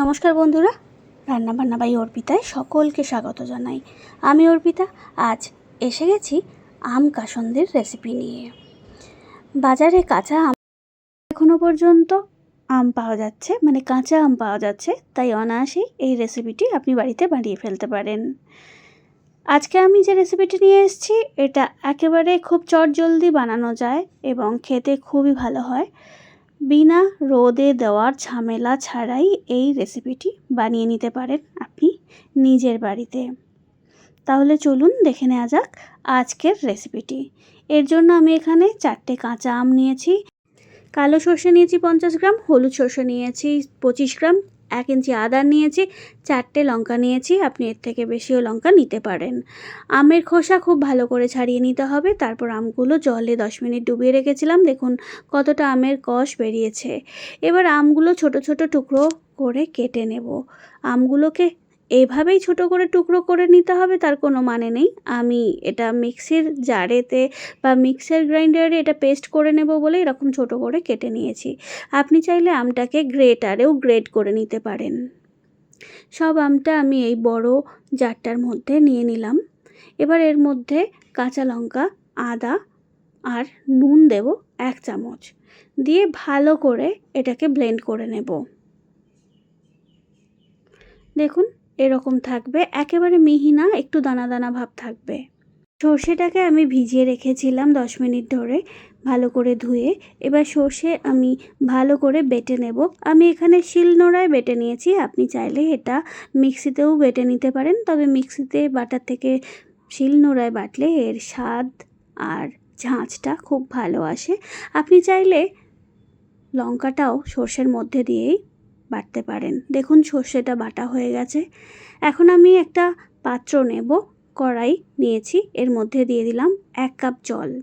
নমস্কার বন্ধুরা, রান্নাবান্না বাই অর্পিতায় সকলকে স্বাগত জানাই। আমি অর্পিতা, আজ এসে গেছি আম কাসন্দের রেসিপি নিয়ে। বাজারে কাঁচা আম এখনও পর্যন্ত আম পাওয়া যাচ্ছে মানে কাঁচা আম পাওয়া যাচ্ছে, তাই অনায়াসেই এই রেসিপিটি আপনি বাড়িতে বানিয়ে ফেলতে পারেন। আজকে আমি যে রেসিপিটি নিয়ে এসেছি, এটা একেবারে খুব চটজলদি বানানো যায় এবং খেতে খুবই ভালো হয়। বিনা রোদে দেওয়ার ঝামেলা ছাড়াই এই রেসিপিটি বানিয়ে নিতে পারেন আপনি নিজের বাড়িতে। তাহলে চলুন দেখে নেওয়া যাক আজকের রেসিপিটি এর জন্য আমি এখানে চারটে কাঁচা আম নিয়েছি, কালো সর্ষে নিয়েছি পঞ্চাশ গ্রাম, হলুদ সর্ষে নিয়েছি পঁচিশ গ্রাম এক ইঞ্চি আদার নিয়েছি, চারটে লঙ্কা নিয়েছি, আপনি এর থেকে বেশিও লঙ্কা নিতে পারেন। আমের খোসা খুব ভালো করে ছাড়িয়ে নিতে হবে, তারপর আমগুলো জলে দশ মিনিট ডুবিয়ে রেখেছিলাম, দেখুন কতটা আমের কষ বেরিয়েছে। এবার আমগুলো ছোট ছোট টুকরো করে কেটে নেব। আমগুলোকে এভাবেই ছোট করে টুকরো করে নিতে হবে, তার কোনো মানে নেই। আমি এটা মিক্সির জারেতে বা মিক্সার গ্রাইন্ডারে এটা পেস্ট করে নেব বলে এরকম ছোট করে কেটে নিয়েছি। আপনি চাইলে আমটাকে গ্রেটারেও গ্রেট করে নিতে পারেন। সব আমটা আমি এই বড় জারটার মধ্যে নিয়ে নিলাম। এবার এর মধ্যে কাঁচা লঙ্কা, আদা আর নুন দেব এক চামচ। দিয়ে ভালো করে এটাকে ব্লেন্ড করে নেব। দেখুন এরকম থাকবে। একেবারে মিহি না, একটু দানা দানা ভাব থাকবে। সর্ষেটাকে আমি ভিজিয়ে রেখেছিলাম দশ মিনিট ধরে ভালো করে ধুয়ে। এবার সর্ষে আমি ভালো করে বেটে নেব। আমি এখানে শিলনোড়ায় বেটে নিয়েছি। আপনি চাইলে এটা মিক্সিতেও বেটে নিতে পারেন। তবে মিক্সিতে বাটার থেকে শিলনোড়ায় বাটলে এর স্বাদ আর ঝাঁঝটা খুব ভালো আসে। আপনি চাইলে লঙ্কাটাও সর্ষের মধ্যে দিয়েই বাটতে পারেন। দেখুন, সর্ষেটা বাটা হয়ে গেছে। এখন আমি একটা পাত্র নেব, কড়াই নিয়েছি, এর মধ্যে দিয়ে দিলাম এক কাপ জল।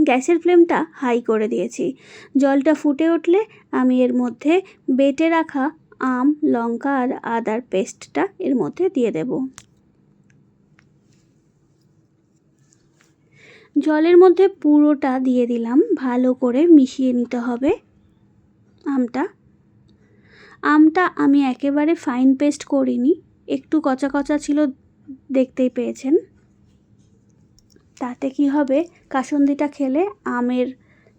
গ্যাসের ফ্লেমটা হাই করে দিয়েছি। জলটা ফুটে উঠলে আমি এর মধ্যে বেটে রাখা আম, লঙ্কা আর আদার পেস্টটা এর মধ্যে দিয়ে দেব। জলের মধ্যে পুরোটা দিয়ে দিলাম। ভালো করে মিশিয়ে নিতে হবে আমটা। আমটা আমি একেবারে ফাইন পেস্ট করিনি। একটু কচা কচা ছিল, দেখতেই পেয়েছেন। তাতে কি হবে? কাসন্দিটা খেলে আমের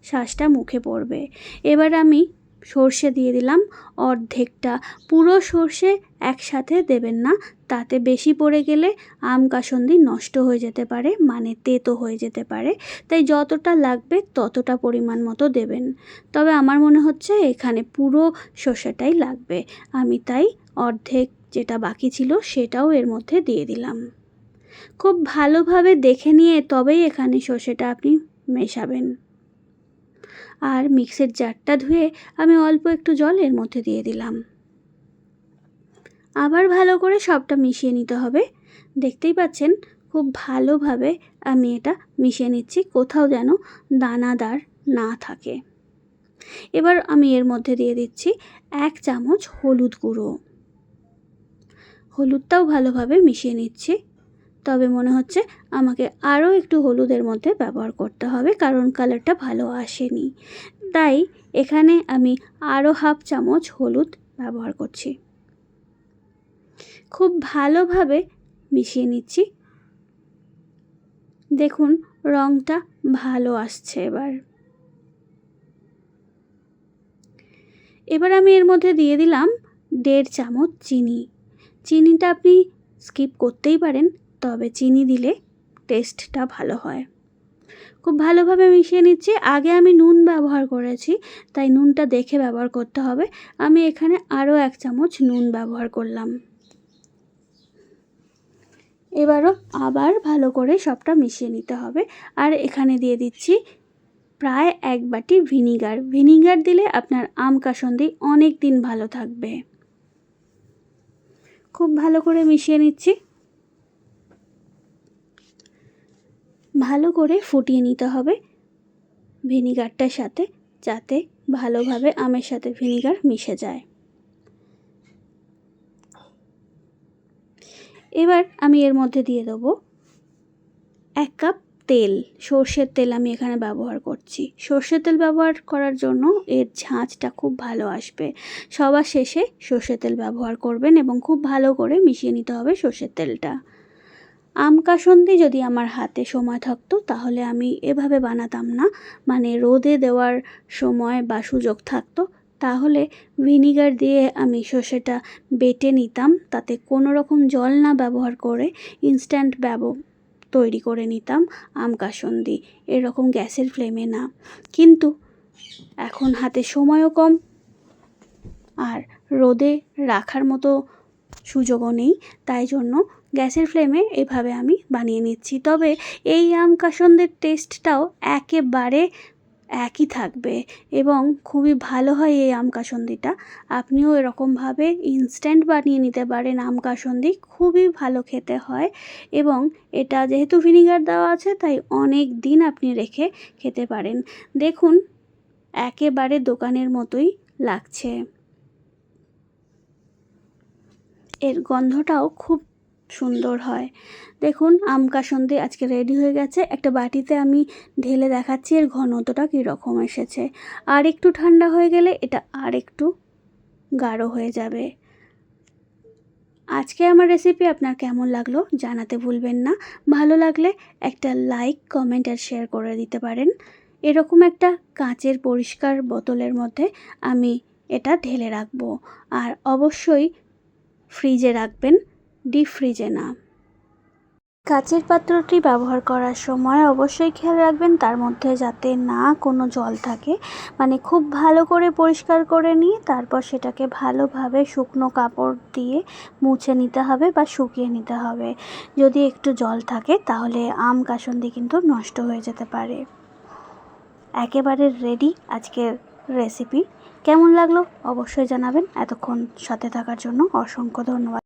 শ্বাসটা মুখে পড়বে। এবার আমি সর্ষে দিয়ে দিলাম। অর্ধেকটা। পুরো সর্ষে একসাথে দেবেন না। তাতে বেশি পড়ে গেলে আম কাসন্দি নষ্ট হয়ে যেতে পারে মানে তেতো হয়ে যেতে পারে। তাই যতটা লাগবে ততটা পরিমাণ মতো দেবেন। তবে আমার মনে হচ্ছে এখানে পুরো সর্ষেটাই লাগবে। আমি তাই অর্ধেক যেটা বাকি ছিল সেটাও এর মধ্যে দিয়ে দিলাম। খুব ভালোভাবে দেখে নিয়ে তবেই এখানে সর্ষেটা আপনি মেশাবেন। আর মিক্সের জারটা ধুয়ে আমি অল্প একটু জল এর মধ্যে দিয়ে দিলাম। আবার ভালো করে সবটা মিশিয়ে নিতে হবে। দেখতেই পাচ্ছেন, খুব ভালোভাবে আমি এটা মিশিয়ে নিচ্ছি, কোথাও যেন দানাদার না থাকে। এবার আমি এর মধ্যে দিয়ে দিচ্ছি এক চামচ হলুদ গুঁড়ো। হলুদটাও ভালোভাবে মিশিয়ে নিচ্ছি। তবে মনে হচ্ছে আমাকে আরও একটু হলুদের মধ্যে ব্যবহার করতে হবে, কারণ কালারটা ভালো আসেনি। তাই এখানে আমি আরও হাফ চামচ হলুদ ব্যবহার করছি। খুব ভালোভাবে মিশিয়ে নিচ্ছি। দেখুন রঙটা ভালো আসছে এবার। এবার আমি এর মধ্যে দিয়ে দিলাম দেড় চামচ চিনি। চিনিটা আপনি স্কিপ করতেই পারেন তবে চিনি দিলে টেস্টটা ভালো হয়। খুব ভালোভাবে মিশিয়ে নিচ্ছি। আগে আমি নুন ব্যবহার করেছি, তাই নুনটা দেখে ব্যবহার করতে হবে। আমি এখানে আরও এক চামচ নুন ব্যবহার করলাম। এবারও আবার ভালো করে সবটা মিশিয়ে নিতে হবে। আর এখানে দিয়ে দিচ্ছি প্রায় এক বাটি ভিনিগার। ভিনিগার দিলে আপনার আম কাসন্দি অনেক দিন ভালো থাকবে। খুব ভালো করে মিশিয়ে নিচ্ছি। ভালো করে ফুটিয়ে নিতে হবে ভিনিগারটার সাথে যাতে ভালোভাবে আমের সাথে ভিনিগার মিশে যায়। এবার আমি এর মধ্যে দিয়ে দেবো এক কাপ তেল, সর্ষের তেল আমি এখানে ব্যবহার করছি। সর্ষের তেল ব্যবহার করার জন্য এর ঝাঁঝটা খুব ভালো আসবে। সবার শেষে সর্ষের তেল ব্যবহার করবেন এবং খুব ভালো করে মিশিয়ে নিতে হবে সর্ষের তেলটা। আম কাসন্দি যদি আমার হাতে সময় থাকতো, তাহলে আমি এভাবে বানাতাম না। মানে রোদে দেওয়ার সময় বা সুযোগ থাকতো। তাহলে ভিনিগার দিয়ে আমি সর্ষেটা বেটে নিতাম। তাতে কোনো রকম জল না ব্যবহার করে ইনস্ট্যান্ট ব্যব, তৈরি করে নিতাম আম কাসন্দি এরকম গ্যাসের ফ্লেমে না। কিন্তু এখন হাতে সময়ও কম। আর রোদে রাখার মতো সুযোগও নেই, তাই জন্য গ্যাসের ফ্লেমে এভাবে আমি বানিয়ে নিচ্ছি। তবে এই আম কাসন্দের টেস্টটাও একেবারে একই থাকবে এবং খুবই ভালো হয় এই আম কাসন্দিটা। আপনিও এরকমভাবে ইনস্ট্যান্ট বানিয়ে নিতে পারেন আম কাসন্দি, খুবই ভালো খেতে হয় এবং এটা যেহেতু ভিনিগার দেওয়া আছে, তাই অনেক দিন আপনি রেখে খেতে পারেন। দেখুন, একেবারে দোকানের মতোই লাগছে। এর গন্ধটাও খুব সুন্দর হয়। দেখুন, আম কাসন্দি আজকে রেডি হয়ে গেছে। একটা বাটিতে আমি ঢেলে দেখাচ্ছি এর ঘনত্বটা কীরকম এসেছে। আর একটু ঠান্ডা হয়ে গেলে এটা আর একটু গাঢ় হয়ে যাবে। আজকে আমার রেসিপি আপনার কেমন লাগল জানাতে ভুলবেন না। ভালো লাগলে একটা লাইক কমেন্ট আর শেয়ার করে দিতে পারেন। এরকম একটা কাঁচের পরিষ্কার বোতলের মধ্যে আমি এটা ঢেলে রাখব। আর অবশ্যই ফ্রিজে রাখবেন, ডিপ ফ্রিজে না। কাচের পাত্রটি ব্যবহার করার সময় অবশ্যই খেয়াল রাখবেন, তার মধ্যে যাতে না কোনো জল থাকে। মানে খুব ভালো করে পরিষ্কার করে নিয়ে তারপর সেটাকে ভালোভাবে শুকনো কাপড় দিয়ে মুছে নিতে হবে বা শুকিয়ে নিতে হবে। যদি একটু জল থাকে তাহলে আম কাসন্দি কিন্তু নষ্ট হয়ে যেতে পারে। একেবারে রেডি আজকের রেসিপি। কেমন লাগল অবশ্যই জানাবেন। এতক্ষণ সাথে থাকার জন্য অসংখ্য ধন্যবাদ।